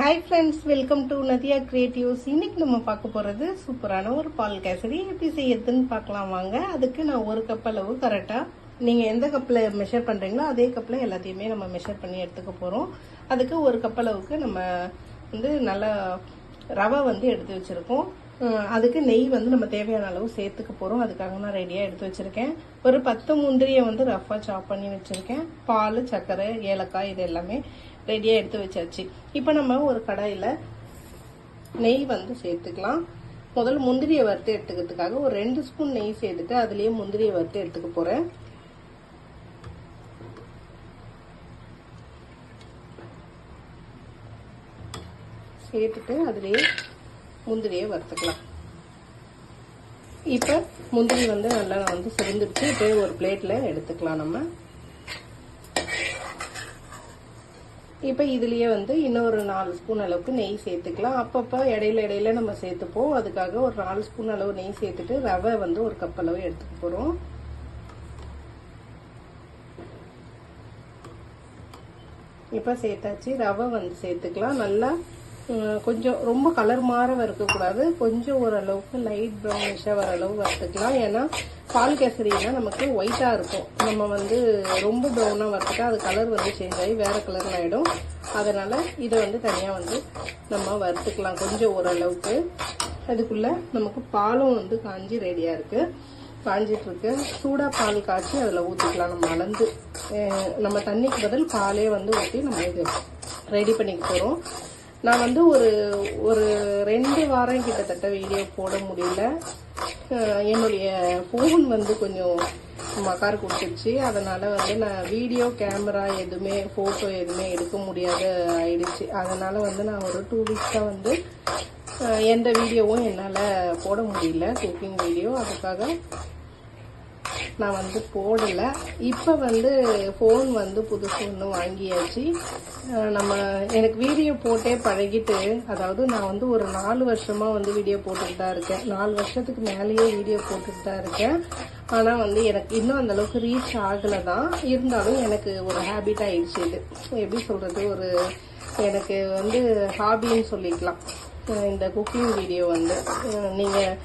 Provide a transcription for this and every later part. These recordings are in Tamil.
Hi friends welcome to Nadiya creatives இன்னைக்கு நம்ம பார்க்க போகிறது சூப்பரான ஒரு பால் கேசரி. எப்படி செய்யறதுன்னு பார்க்கலாம் வாங்க. அதுக்கு நான் ஒரு கப் அளவு கரெக்டாக நீங்கள் எந்த கப்பில் மெஷர் பண்ணுறீங்களோ அதே கப்பில் எல்லாத்தையுமே நம்ம மெஷர் பண்ணி எடுத்துக்க போகிறோம் அதுக்கு ஒரு கப் அளவுக்கு நம்ம வந்து நல்லா ரவை வந்து எடுத்து வச்சுருக்கோம். அதுக்கு நெய் வந்து நம்ம தேவையான அளவு சேர்த்துக்க போகிறோம் அதுக்காக நான் ரெடியாக எடுத்து வச்சுருக்கேன். ஒரு பத்து முந்திரியை வந்து ரஃபாக சாப் பண்ணி வச்சுருக்கேன். பால் சர்க்கரை ஏலக்காய் இது எல்லாமே ரெடியாக எடுத்து வச்சாச்சு. இப்போ நம்ம ஒரு கடாயில் நெய் வந்து சேர்த்துக்கலாம். முதல்ல முந்திரியை வறுத்து எடுத்துக்கிறதுக்காக ஒரு ரெண்டு ஸ்பூன் நெய் சேர்த்துட்டு அதுலேயே முந்திரியை வறுத்து எடுத்துக்க போகிறேன் சேர்த்துட்டு அதுலேயே முந்திரியை வறுத்துக்கலாம். இப்போ முந்திரி வந்து நல்லா வந்து செறிந்துடுச்சு இப்போ ஒரு பிளேட்டில் எடுத்துக்கலாம் நம்ம. இப்போ இதுலேயே வந்து இன்னொரு நாலு ஸ்பூன் அளவுக்கு நெய் சேர்த்துக்கலாம். அப்பப்போ இடையில இடையில நம்ம சேர்த்துப்போம். அதுக்காக ஒரு நாலு ஸ்பூன் அளவு நெய் சேர்த்துட்டு ரவை வந்து ஒரு கப் அளவு எடுத்துக்க போகிறோம் இப்போ சேர்த்தாச்சு. ரவை வந்து சேர்த்துக்கலாம். நல்லா கொஞ்சம் ரொம்ப கலர் மாற வறுக்கக்கூடாது கொஞ்சம் ஓரளவுக்கு லைட் ப்ரௌனிஷாக வர அளவு வறுத்துக்கலாம். ஏன்னா பால் கேசரினா நமக்கு ஒயிட்டாக இருக்கும். நம்ம வந்து ரொம்ப ப்ரௌனாக வறுத்துட்டா அது கலர் வந்து சேஞ்ச் ஆகி வேறு கலரில் ஆகிடும் அதனால் இதை வந்து தனியாக வந்து நம்ம வறுத்துக்கலாம் கொஞ்சம் ஓரளவுக்கு. அதுக்குள்ளே நமக்கு பாலும் வந்து காஞ்சி ரெடியாக இருக்குது காஞ்சிட்டு இருக்கு. சூடாக பால் காய்ச்சி அதில் ஊற்றிக்கலாம் நம்ம அளந்து. நம்ம தண்ணிக்கு பதில் பாலே வந்து ஊற்றி நம்ம இது ரெடி பண்ணிக்க போகிறோம் நான் வந்து ஒரு ஒரு ரெண்டு வாரம் கிட்டத்தட்ட வீடியோ போட முடியல. என்னுடைய ஃபோன் வந்து கொஞ்சம் மக்கார் கொடுத்துருச்சு அதனால் வந்து நான் வீடியோ கேமரா எதுவுமே ஃபோட்டோ எதுவுமே எடுக்க முடியாத ஆயிடுச்சு. அதனால் வந்து நான் ஒரு டூ வீக்ஸாக வந்து எந்த வீடியோவும் என்னால் போட முடியல. குக்கிங் வீடியோ அதுக்காக நான் வந்து போடலை. இப்போ வந்து ஃபோன் வந்து புதுசு ஒன்று வாங்கியாச்சு. நம்ம எனக்கு வீடியோ போட்டே பழகிட்டு அதாவது நான் வந்து ஒரு நாலு வருஷமாக வந்து வீடியோ போட்டுட்டு தான் இருக்கேன். நாலு வருஷத்துக்கு மேலேயே வீடியோ போட்டுட்டு தான் இருக்கேன். ஆனால் வந்து எனக்கு இன்னும் அந்த அளவுக்கு ரீச் ஆகலை தான். இருந்தாலும் எனக்கு ஒரு ஹேபிட் ஆகிடுச்சு இது. எப்படி சொல்கிறது ஒரு எனக்கு வந்து ஹாபின்னு சொல்லிக்கலாம். இந்த குக்கிங் வீடியோ வந்து நீங்கள்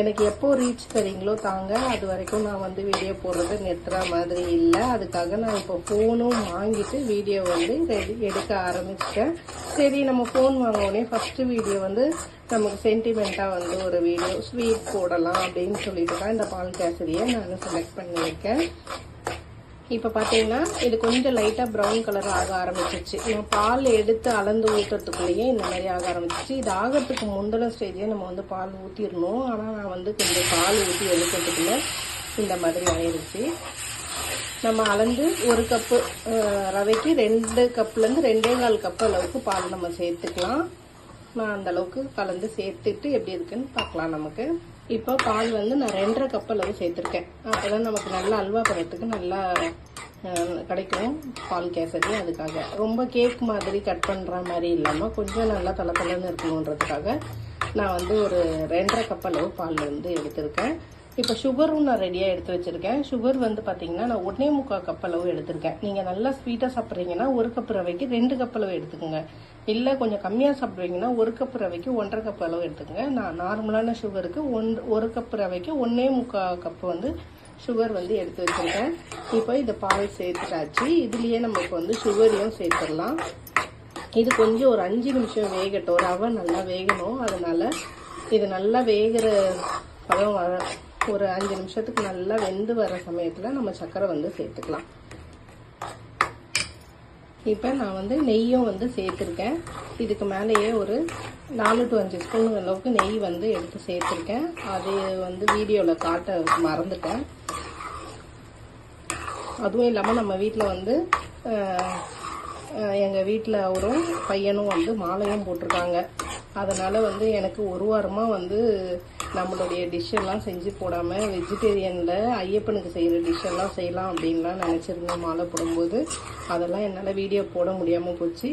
எனக்கு எப்போ ரீச் தரீங்களோ தாங்க அது வரைக்கும் நான் வந்து வீடியோ போடுறது நிறுத்துற மாதிரி இல்லை. அதுக்காக நான் இப்போ ஃபோனும் வாங்கிட்டு வீடியோ வந்து ரெடி எடுக்க ஆரம்பிச்சிட்டேன். சரி நம்ம ஃபோன் வாங்கினோடனே ஃபஸ்ட்டு வீடியோ வந்து நமக்கு சென்டிமெண்ட்டாக வந்து ஒரு வீடியோ ஸ்வீட் போடலாம் அப்படின்னு சொல்லிட்டு தான் இந்த பால் கேசரியை நான் செலக்ட் பண்ணியிருக்கேன். இப்போ பார்த்தீங்கன்னா இது கொஞ்சம் லைட்டாக ப்ரௌன் கலர் ஆக ஆரம்பிச்சிச்சு நம்ம பால் எடுத்து அளந்து ஊற்றுறதுக்குள்ளேயே இந்த மாதிரி ஆக ஆரம்பிச்சிச்சு இது ஆகிறதுக்கு முந்தின ஸ்டேஜே நம்ம வந்து பால் ஊற்றிடணும் ஆனால் நான் வந்து கொஞ்சம் பால் ஊற்றி எடுக்கிறதுக்குள்ள இந்த மாதிரி ஆயிடுச்சு நம்ம அளந்து ஒரு கப்பு ரவைக்கு ரெண்டு கப்லேருந்து ரெண்டே கால் கப் அளவுக்கு பால் நம்ம சேர்த்துக்கலாம். நான் அந்த அளவுக்கு கலந்து சேர்த்துட்டு எப்படி இருக்குன்னு பார்க்கலாம் நமக்கு. இப்போ பால் வந்து நான் ரெண்டரை கப் அளவு சேர்த்துருக்கேன். அப்போதான் நமக்கு நல்லா அல்வா பண்ணுறதுக்கு நல்லா கிடைக்கும் பால் கேசரி அதுக்காக. ரொம்ப கேக் மாதிரி கட் பண்ணுற மாதிரி இல்லாமல் கொஞ்சம் நல்லா தலை தலைன்னு இருக்கணுன்றதுக்காக நான் வந்து ஒரு ரெண்டரை கப் அளவு பால் வந்து எடுத்திருக்கேன். இப்போ சுகரும் நான் ரெடியாக எடுத்து வச்சுருக்கேன். சுகர் வந்து பார்த்தீங்கன்னா நான் ஒன்றே முக்கால் கப் அளவு எடுத்திருக்கேன். நீங்கள் நல்லா ஸ்வீட்டாக சாப்பிட்றீங்கன்னா ஒரு கப் ரவைக்கு ரெண்டு கப் அளவு எடுத்துக்கோங்க. இல்லை கொஞ்சம் கம்மியாக சாப்பிடுவீங்கன்னா ஒரு கப் ரவைக்கு ஒன்றரை கப் அளவு எடுத்துக்கோங்க. நான் நார்மலான சுகருக்கு ஒன் ஒரு கப் ரவைக்கு ஒன்றே முக்கால் கப் வந்து சுகர் வந்து எடுத்து வச்சுருக்கேன். இப்போ இது பால் சேர்த்துட்டாச்சு இதுலேயே நமக்கு வந்து சுகரையும் சேர்த்துடலாம். இது கொஞ்சம் ஒரு அஞ்சு நிமிஷம் வேகட்டும். ரவை நல்லா வேகணும். அதனால் இது நல்லா வேகிற பழம் வர ஒரு அஞ்சு நிமிஷத்துக்கு நல்லா வெந்து வர சமயத்தில் நம்ம சர்க்கரை வந்து சேர்த்துக்கலாம். இப்போ நான் வந்து நெய்யும் வந்து சேர்த்துருக்கேன். இதுக்கு மேலேயே ஒரு நாலு டு அஞ்சு ஸ்பூன் அளவுக்கு நெய் வந்து எடுத்து சேர்த்துருக்கேன். அது வந்து வீடியோவில் காட்ட மறந்துட்டேன். அதுவும் இல்லாமல் நம்ம வீட்டில் வந்து எங்கள் வீட்டில் அவரும் பையனும் வந்து மாலையும் போட்டிருக்காங்க. அதனால் வந்து எனக்கு ஒரு வாரமாக வந்து நம்மளுடைய டிஷ்ஷெல்லாம் செஞ்சு போடாமல் வெஜிடேரியனில் ஐயப்பனுக்கு செய்கிற டிஷ்ஷெல்லாம் செய்யலாம் அப்படின்லாம் நினச்சிருந்தேன் மாலை போடும்போது அதெல்லாம் என்னால் வீடியோ போட முடியாமல் போச்சு.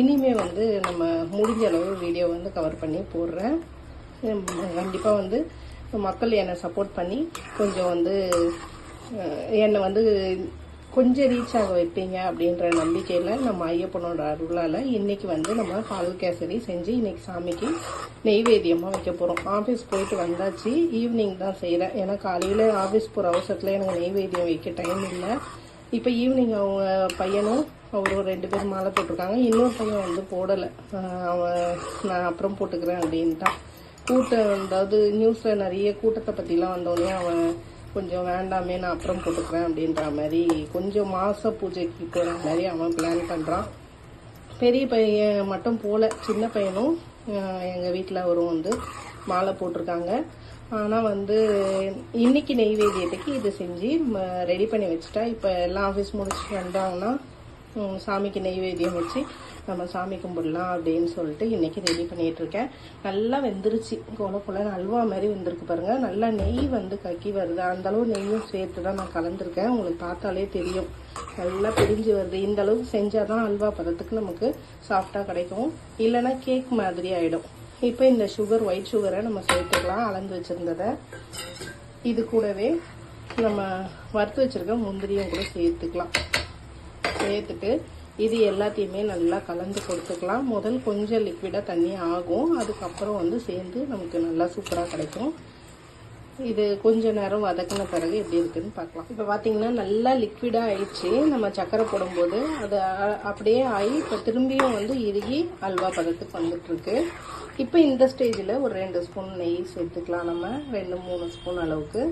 இனிமே வந்து நம்ம முடிஞ்ச அளவு வீடியோ வந்து கவர் பண்ணி போடுறேன். கண்டிப்பாக வந்து மக்கள் என்னை சப்போர்ட் பண்ணி கொஞ்சம் வந்து என்னை வந்து கொஞ்சம் ரீச் ஆக வைப்பீங்க அப்படின்ற நம்பிக்கையில் நம்ம ஐயப்பனோட அருளால் இன்றைக்கி வந்து நம்ம பால் கேசரி செஞ்சு இன்றைக்கி சாமிக்கு நெய்வேத்தியமாக வைக்க போகிறோம் ஆஃபீஸ் போயிட்டு வந்தாச்சு ஈவினிங் தான் செய்கிறேன் ஏன்னா காலையில் ஆஃபீஸ் போகிற அவசரத்தில் எனக்கு நெய்வேத்தியம் வைக்க டைம் இல்லை. இப்போ ஈவினிங் அவங்க பையனும் அவரும் ரெண்டு பேரும் மாலை போட்டிருக்காங்க. இன்னொரு பையன் வந்து போடலை. அவன் நான் அப்புறம் போட்டுக்கிறேன் அப்படின்ட்டான். கூட்டம் அதாவது நியூஸில் நிறைய கூட்டத்தை பற்றிலாம் வந்தோடனே அவன் கொஞ்சம் வேண்டாமே நான் அப்புறம் போட்டுக்கிறேன் அப்படின்ற மாதிரி கொஞ்சம் மாச பூஜைக்கு போகிற மாதிரி அவன் பிளான் பண்ணுறான் பெரிய பையன் மட்டும் போல சின்ன பையனும் எங்கள் வீட்டில் அவரும் வந்து மாலை போட்டிருக்காங்க. ஆனால் வந்து இன்னைக்கு நெய்வேத்தியத்துக்கு இது செஞ்சு ரெடி பண்ணி வச்சுட்டா. இப்போ எல்லாம் ஆஃபீஸ் முடிச்சுட்டு வந்தாங்கன்னா சாமிக்கு நெய்வேத்தியம் வச்சு நம்ம சாமி கும்பிடலாம் அப்படின்னு சொல்லிட்டு இன்றைக்கி ரெடி பண்ணிகிட்ருக்கேன் நல்லா வெந்துருச்சு. கொல கொல அல்வா மாதிரி வந்திருக்கு பாருங்கள் நல்லா நெய் வந்து கக்கி வருது. அந்த அளவு நெய்யும் சேர்த்து தான் நான் கலந்துருக்கேன். உங்களுக்கு பார்த்தாலே தெரியும். நல்லா பிரிஞ்சு வருது. இந்த அளவுக்கு செஞ்சாதான் அல்வா பதத்துக்கு நமக்கு சாஃப்டாக கிடைக்கும். இல்லைன்னா கேக் மாதிரி ஆகிடும் இப்போ இந்த சுகர் ஒயிட் சுகரை நம்ம சேர்த்துக்கலாம். அளந்து வச்சிருந்ததை. இது கூடவே நம்ம வறுத்து வச்சிருக்க முந்திரியும் கூட சேர்த்துக்கலாம். சேர்த்துட்டு இது எல்லாத்தையுமே நல்லா கலந்து கொடுத்துக்கலாம். முதல் கொஞ்சம் லிக்விடாக தண்ணி ஆகும். அதுக்கப்புறம் வந்து சேர்ந்து நமக்கு நல்லா சூப்பராக கிடைக்கும். இது கொஞ்ச நேரம் வதக்கின பிறகு எப்படி இருக்குன்னு பார்க்கலாம். இப்போ பார்த்தீங்கன்னா நல்லா லிக்விடாக ஆயிடுச்சு. நம்ம சக்கரை போடும்போது அது அப்படியே ஆகி இப்போ திரும்பியும் வந்து இறுகி அல்வா பதத்துக்கு வந்துட்டுருக்கு இப்போ இந்த ஸ்டேஜில் ஒரு ரெண்டு ஸ்பூன் நெய் சேர்த்துக்கலாம் நம்ம. ரெண்டு மூணு ஸ்பூன் அளவுக்கு.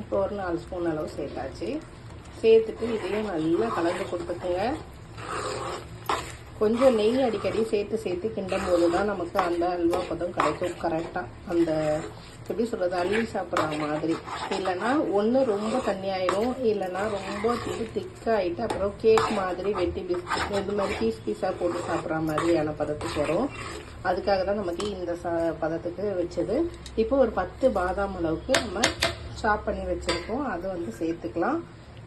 இப்போ ஒரு நாலு ஸ்பூன் அளவு சேர்த்தாச்சு. சேர்த்துட்டு இதையும் நல்லா கலந்து கொடுத்துக்குங்க. கொஞ்சம் நெய் அடிக்கடி சேர்த்து சேர்த்து கிண்டும் போது தான் நமக்கு அந்த அல்வா பதம் கிடைக்கும். கரெக்டாக அந்த எப்படி சொல்கிறது அள்ளி சாப்பிட்ற மாதிரி. இல்லைன்னா ஒன்று ரொம்ப தண்ணியாயிரும் இல்லைன்னா ரொம்ப இது திக்காகிட்டு அப்புறம் கேக் மாதிரி வெட்டி பிஸ்கட் இந்த மாதிரி பீஸ் பீஸாக போட்டு சாப்பிட்ற மாதிரியான பதத்துக்கு வரும். அதுக்காக தான் நமக்கு இந்த சா பதத்துக்கு வச்சது. இப்போ ஒரு பத்து பாதாம் அளவுக்கு நம்ம சாப் பண்ணி வச்சுருக்கோம். அதை வந்து சேர்த்துக்கலாம்.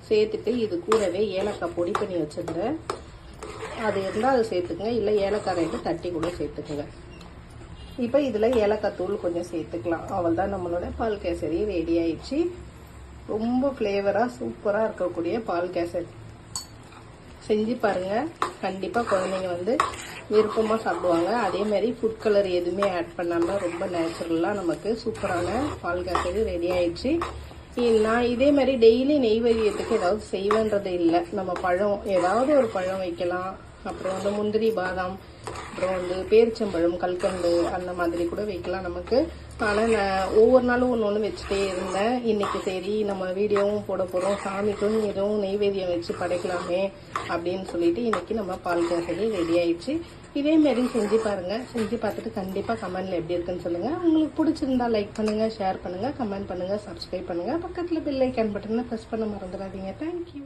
சேர்த்துட்டு இது கூடவே ஏலக்காய் பொடி பண்ணி வச்சுருந்தேன். அது இருந்தால் அது சேர்த்துக்குங்க. இல்லை ஏலக்காய் ரெண்டு தட்டி கூட சேர்த்துக்குங்க. இப்போ இதில் ஏலக்காய் தூள் கொஞ்சம் சேர்த்துக்கலாம். அவள் தான் நம்மளோட பால் கேசரி ரெடி ஆயிடுச்சு. ரொம்ப ஃப்ளேவராக சூப்பராக இருக்கக்கூடிய பால் கேசரி. செஞ்சு பாருங்கள் கண்டிப்பாக குழந்தைங்க வந்து விருப்பமாக சாப்பிடுவாங்க. அதே மாதிரி ஃபுட் கலர் எதுவுமே ஆட் பண்ணாமல் ரொம்ப நேச்சுரலாக நமக்கு சூப்பரான பால் கேசரி ரெடி ஆயிடுச்சு. நான் இதே மாதிரி டெய்லி நெய்வேலியத்துக்கு ஏதாவது செய்வேன்றது இல்லை. நம்ம பழம் ஏதாவது ஒரு பழம் வைக்கலாம். அப்புறம் வந்து முந்திரி பாதாம் அப்புறம் வந்து பேரிச்சம்பழம் கல்கண்டு அந்த மாதிரி கூட வைக்கலாம் நமக்கு. ஆனால் நான் ஒவ்வொரு நாளும் ஒன்று ஒன்று வச்சுட்டே இருந்தேன். இன்னைக்கு சரி நம்ம வீடியோவும் போட போகிறோம் சாமிக்கும் எதுவும் நெய்வேதியம் வச்சு படைக்கலாமே அப்படின்னு சொல்லிட்டு இன்னைக்கு நம்ம பால் கேசரி ரெடி ஆயிடுச்சு. இதே செஞ்சு பாருங்கள் செஞ்சு பார்த்துட்டு கண்டிப்பாக கமெண்டில் எப்படி இருக்குன்னு சொல்லுங்கள் உங்களுக்கு பிடிச்சிருந்தா லைக் பண்ணுங்கள் ஷேர் பண்ணுங்க கமெண்ட் பண்ணுங்க சப்ஸ்கிரைப் பண்ணுங்கள் பக்கத்தில் பெல் ஐக்கான் பட்டனை ப்ரெஸ் பண்ண மறந்துடாதீங்க. தேங்க்யூ